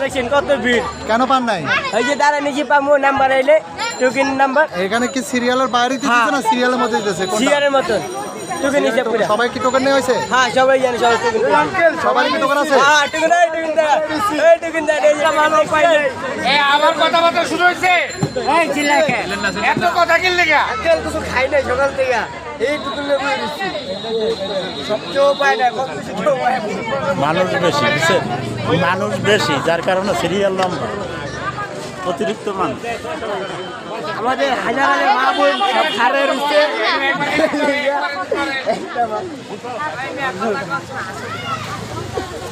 দেখছেন কত ভিড়। কেন পান নাই? এই যে দাঁড়া নিজে পাবো নাম্বার আইলে। Token number. এখানে কি সিরিয়ালের বাইরে দিতেছে না সিরিয়ালের মধ্যে দিতেছে? সিয়ারের মতন টোকেন হিসাব করে সবাই কি টোকেন নেওয়া হয়েছে? হ্যাঁ সবাই জানে সবাই টোকেন সবাই কি টোকেন আছে? হ্যাঁ টোকেন এই টোকেন দা এই টোকেন দা এই আমার পাই এ আবার কথাবার্তা শুরু হয়েছে? এই চিল্লাকে। এত কথা কিনলে গা আজকাল কিছু খাই নাই সকাল থেকে। এই টোকেন লেবু দিচ্ছি। সবচেয়ে পায় না কত কিছু কেউ মানুষ বেশি মানুষ বেশি যার কারণে সিরিয়াল লম্বা অতিরিক্ত মানুষ। আমাদের হাজার হাজার মা বোন সব খারে রুখছে